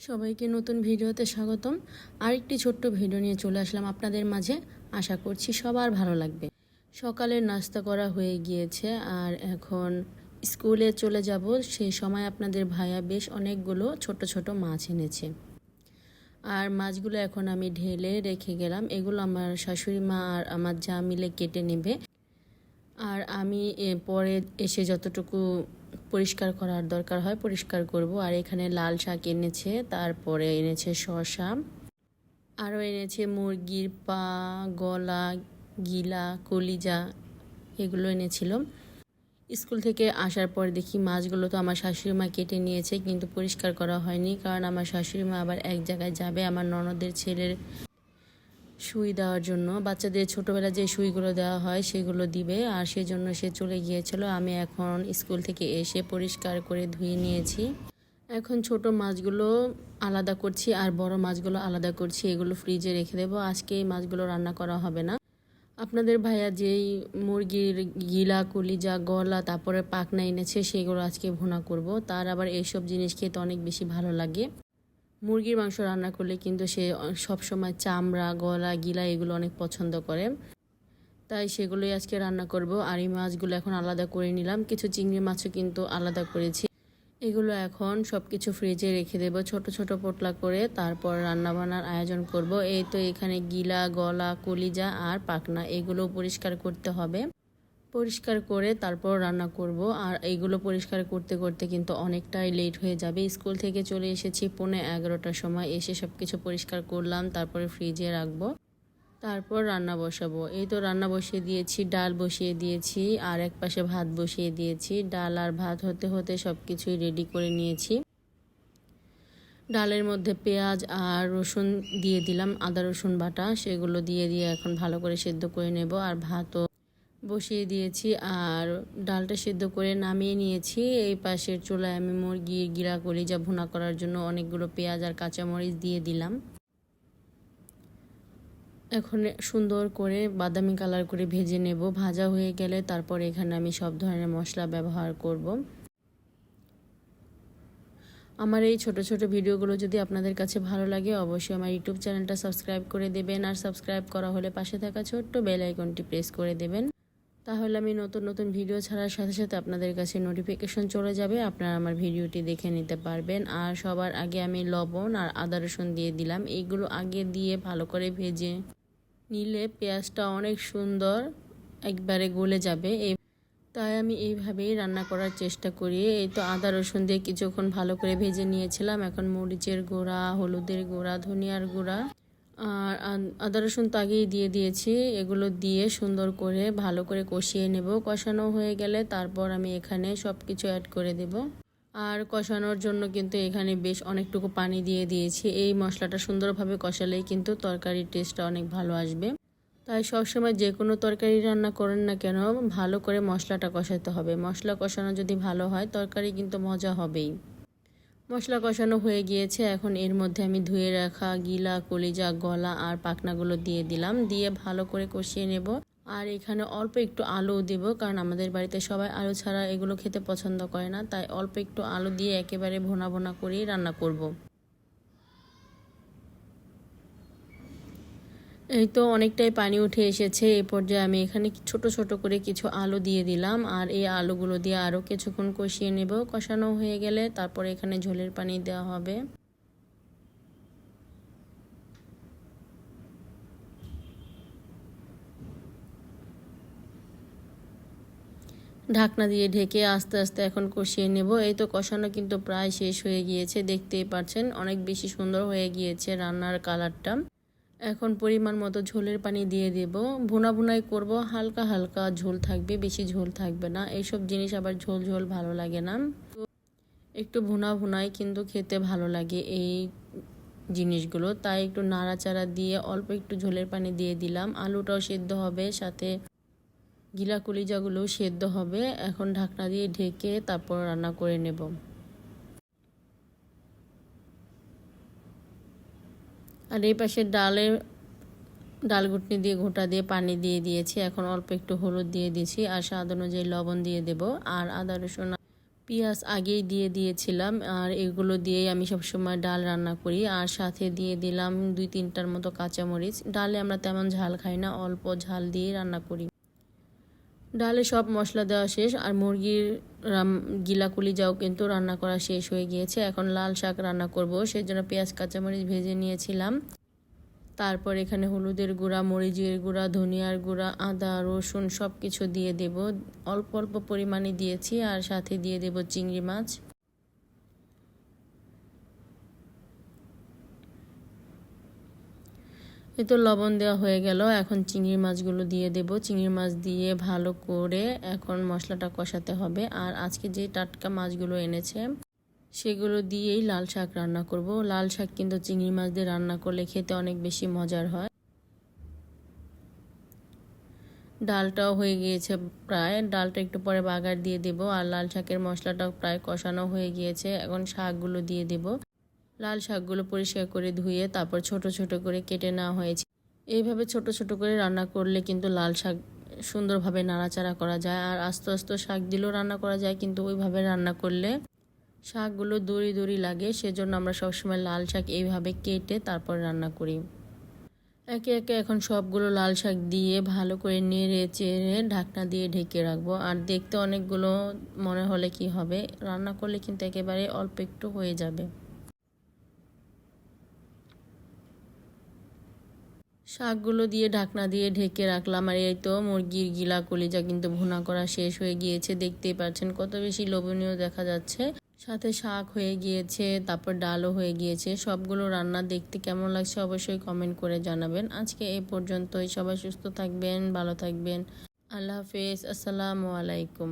সবাইকে নতুন ভিডিওতে স্বাগতম। আরেকটি ছোট্ট ভিডিও নিয়ে চলে আসলাম আপনাদের মাঝে। আশা করছি সবার ভালো লাগবে। সকালের নাস্তা করা হয়ে গিয়েছে আর এখন স্কুলে চলে যাব। সেই সময় আপনাদের ভাইয়া বেশ অনেকগুলো ছোট ছোট মাছ এনেছে। আর মাছগুলো এখন আমি ঢেলে রেখে গেলাম। এগুলো আমার শাশুড়ি মা আর আমার যা মিলে কেটে নেবে। আর আমি পরে এসে যতটুকু পরিষ্কার করার দরকার হয়, পরিষ্কার করব। আর এখানে লাল শাক এনেছে, তারপরে এনেছে শসা, আরও এনেছে মুরগির পা, গলা, গিলা, কলিজা, এগুলো এনেছিল। স্কুল থেকে আসার পর দেখি মাছগুলো তো আমার শাশুড়ি মা কেটে নিয়েছে, কিন্তু পরিষ্কার করা হয়নি, কারণ আমার শাশুড়ি মা আবার এক জায়গায় যাবে, আমার ননদের ছেলের সুই দেওয়ার জন্য। বাচ্চাদের ছোটোবেলা যে সুইগুলো দেওয়া হয় সেগুলো দিবে। আর সেজন্য সে চলে গিয়েছিল। আমি এখন স্কুল থেকে এসে পরিষ্কার করে ধুয়ে নিয়েছি। এখন ছোট মাছগুলো আলাদা করছি আর বড় মাছগুলো আলাদা করছি। এগুলো ফ্রিজে রেখে দেবো। আজকে এই মাছগুলো রান্না করা হবে না। আপনাদের ভাইয়া যেই মুরগির গিলা, কলিজা, গলা, তারপরে পাকনা এনেছে, সেগুলো আজকে ভুনা করব। তার আবার এইসব জিনিস খেতে অনেক বেশি ভালো লাগে। মুরগির মাংস রান্না করলে কিন্তু সে সব সময় চামড়া, গলা, গিলা এগুলো অনেক পছন্দ করে। তাই সেগুলোই আজকে রান্না করব। আর এই মাছগুলো এখন আলাদা করে নিলাম। কিছু চিংড়ি মাছও কিন্তু আলাদা করেছি। এগুলো এখন সব কিছু ফ্রিজে রেখে দেবো ছোট ছোট পোটলা করে। তারপর রান্না বান্নার আয়োজন করব। এই তো এখানে গিলা, গলা, কলিজা আর পাকনা এগুলো পরিষ্কার করতে হবে। পরিষ্কার করে তারপর রান্না করব। আর এইগুলো পরিষ্কার করতে করতে কিন্তু অনেকটাই লেট হয়ে যাবে। স্কুল থেকে চলে এসেছি পৌনে এগারোটার সময়। এসে সব কিছু পরিষ্কার করলাম, তারপরে ফ্রিজে রাখব। তারপর রান্না বসাবো। এই তো রান্না বসিয়ে দিয়েছি, ডাল বসিয়ে দিয়েছি, আর এক পাশে ভাত বসিয়ে দিয়েছি। ডাল আর ভাত হতে হতে সব কিছুই রেডি করে নিয়েছি। ডালের মধ্যে পেঁয়াজ আর রসুন দিয়ে দিলাম, আদা রসুন বাটা। সেগুলো দিয়ে দিয়ে এখন ভালো করে সেদ্ধ করে নেব। আর ভাতও বসিয়ে দিয়েছি আর ডালটা সেদ্ধ করে নামিয়ে নিয়েছি। এই পাশের চুলায় আমি মুরগির গিরা যা ভুনা করার জন্য অনেকগুলো পেঁয়াজ আর কাঁচামরিচ দিয়ে দিলাম। এখন সুন্দর করে বাদামি কালার করে ভেজে নেব। ভাজা হয়ে গেলে তারপর এখানে আমি সব ধরনের মশলা ব্যবহার করব। আমার এই ছোট ছোট ভিডিওগুলো যদি আপনাদের কাছে ভালো লাগে, অবশ্যই আমার ইউটিউব চ্যানেলটা সাবস্ক্রাইব করে দেবেন। আর সাবস্ক্রাইব করা হলে পাশে থাকা ছোট্ট বেল আইকনটি প্রেস করে দেবেন। তাহলে আমি নতুন নতুন ভিডিও ছাড়ার সাথে সাথে আপনাদের কাছে নোটিফিকেশন চলে যাবে। আপনারা আমার ভিডিওটি দেখে নিতে পারবেন। আর সবার আগে আমি লবণ আর আদা রসুন দিয়ে দিলাম। এইগুলো আগে দিয়ে ভালো করে ভেজে নিলে পেঁয়াজটা অনেক সুন্দর একবারে গলে যাবে। এই তাই আমি এইভাবেই রান্না করার চেষ্টা করি। এই তো আদা রসুন দিয়ে কিছুক্ষণ ভালো করে ভেজে নিয়েছিলাম। এখন মরিচের গুঁড়া, হলুদের গুঁড়া, ধনিয়ার গুঁড়া আর আদা রসুন তো আগেই দিয়ে দিয়েছি। এগুলো দিয়ে সুন্দর করে, ভালো করে কষিয়ে নেব। কষানো হয়ে গেলে তারপর আমি এখানে সব কিছু অ্যাড করে দেব। আর কষানোর জন্য কিন্তু এখানে বেশ অনেকটুকু পানি দিয়ে দিয়েছি। এই মশলাটা সুন্দরভাবে কষালেই কিন্তু তরকারির টেস্টটা অনেক ভালো আসবে। তাই সবসময় যে কোনো তরকারি রান্না করেন না কেন, ভালো করে মশলাটা কষাতে হবে। মশলা কষানো যদি ভালো হয়, তরকারি কিন্তু মজা হবেই। মশলা কষানো হয়ে গিয়েছে। এখন এর মধ্যে আমি ধুয়ে রাখা গিলা, কলিজা, গলা আর পাকনাগুলো দিয়ে দিলাম। দিয়ে ভালো করে কষিয়ে নেব। আর এখানে অল্প একটু আলু দেব, কারণ আমাদের বাড়িতে সবাই আলু ছাড়া এগুলো খেতে পছন্দ করে না। তাই অল্প একটু আলু দিয়ে একেবারে ভোনা ভোনা করেই রান্না করব। এই তো অনেকটাই পানি উঠে এসেছে এই পর্যায়ে আমি এখানে ছোট ছোট করে কিছু আলু দিয়ে দিলাম। আর এই আলুগুলো দিয়ে আরও কিছুক্ষণ কষিয়ে নেব। কষানো হয়ে গেলে তারপর এখানে ঝোলের পানি দেওয়া হবে। ঢাকনা দিয়ে ঢেকে আস্তে আস্তে এখন কষিয়ে নেব। এই তো কষানো কিন্তু প্রায় শেষ হয়ে গিয়েছে, দেখতেই পাচ্ছেন। অনেক বেশি সুন্দর হয়ে গিয়েছে রান্নার কালারটা। এখন পরিমাণ মতো ঝোলের পানি দিয়ে দেব। ভুনা ভুনাই করব, হালকা হালকা ঝোল থাকবে, বেশি ঝোল থাকবে না। এইসব জিনিস আবার ঝোল ঝোল ভালো লাগে না। একটু ভুনা ভুনাই কিন্তু খেতে ভালো লাগে এই জিনিসগুলো। তাই একটু নাড়াচাড়া দিয়ে অল্প একটু ঝোলের পানি দিয়ে দিলাম। আলুটাও সেদ্ধ হবে, সাথে গিলা কলিজাগুলো সেদ্ধ হবে। এখন ঢাকনা দিয়ে ঢেকে তারপর রান্না করে নেব। আর এই পাশে ডালে, ডাল ঘুটনি দিয়ে ঘোটা দিয়ে পানি দিয়ে দিয়েছি। এখন অল্প একটু হলুদ দিয়ে দিয়েছি আর স্বাদ অনুযায়ী লবণ দিয়ে দেব। আর আদা, রসুন, পেঁয়াজ আগেই দিয়ে দিয়েছিলাম। আর এগুলো দিয়েই আমি সবসময় ডাল রান্না করি। আর সাথে দিয়ে দিলাম দুই তিনটার মতো কাঁচামরিচ। ডালে আমরা তেমন ঝাল খাই না, অল্প ঝাল দিয়ে রান্না করি। ডালে সব মশলা দেওয়া শেষ, আর মুরগির রাম যাও কিন্তু রান্না করা শেষ হয়ে গিয়েছে। এখন লাল শাক রান্না করব। সেই জন্য পেঁয়াজ, কাঁচামরিচ ভেজে নিয়েছিলাম। তারপর এখানে হলুদের গুঁড়া, মরিচের গুঁড়া, ধনিয়ার গুঁড়া, আদা, রসুন সব কিছু দিয়ে দেব। অল্প অল্প পরিমাণে দিয়েছি, আর সাথে দিয়ে দেব চিংড়ি মাছ। এই তো লবণ দেওয়া হয়ে গেল। এখন চিংড়ি মাছগুলো দিয়ে দেব। চিংড়ি মাছ দিয়ে ভালো করে এখন মশলাটা কষাতে হবে। আর আজকে যে টাটকা মাছগুলো এনেছে, সেগুলো দিয়েই লাল শাক রান্না করব। লাল শাক কিন্তু চিংড়ি মাছ দিয়ে রান্না করলে খেতে অনেক বেশি মজার হয়। ডালটাও হয়ে গিয়েছে প্রায়। ডালটা একটু পরে বাগার দিয়ে দেব। আর লাল শাকের মশলাটাও প্রায় কষানো হয়ে গিয়েছে। এখন শাকগুলো দিয়ে দেব। লাল শাকগুলো পরিষ্কার করে ধুয়ে তারপর ছোট ছোট করে কেটে নেওয়া হয়েছে। এইভাবে ছোট ছোট করে রান্না করলে কিন্তু লাল শাক সুন্দরভাবে নাড়াচাড়া করা যায় আর আস্তে আস্তে শাক দিলেও রান্না করা যায়, কিন্তু ওইভাবে রান্না করলে শাকগুলো দড়ি দড়ি লাগে। সেজন্য আমরা সবসময় লাল শাক এইভাবে কেটে তারপর রান্না করি। একে একে এখন সবগুলো লাল শাক দিয়ে ভালো করে নেড়ে চেড়ে ঢাকনা দিয়ে ঢেকে রাখব। আর দেখতে অনেকগুলো মনে হলে কি হবে, রান্না করলে কিন্তু একেবারে অল্প একটু হয়ে যাবে। শাকগুলো দিয়ে ঢাকনা দিয়ে ঢেকে রাখলাম আর এই তো মুরগির গিলা কলিজা কিন্তু ভুনা করা শেষ হয়ে গিয়েছে। দেখতেই পাচ্ছেন কত বেশি লোভনীয় দেখা যাচ্ছে। সাথে শাক হয়ে গিয়েছে, তারপর ডালও হয়ে গিয়েছে। সবগুলো রান্না দেখতে কেমন লাগছে অবশ্যই কমেন্ট করে জানাবেন। আজকে এই পর্যন্তই। সবাই সুস্থ থাকবেন, ভালো থাকবেন। আল্লাহ হাফেজ। আসসালামু আলাইকুম।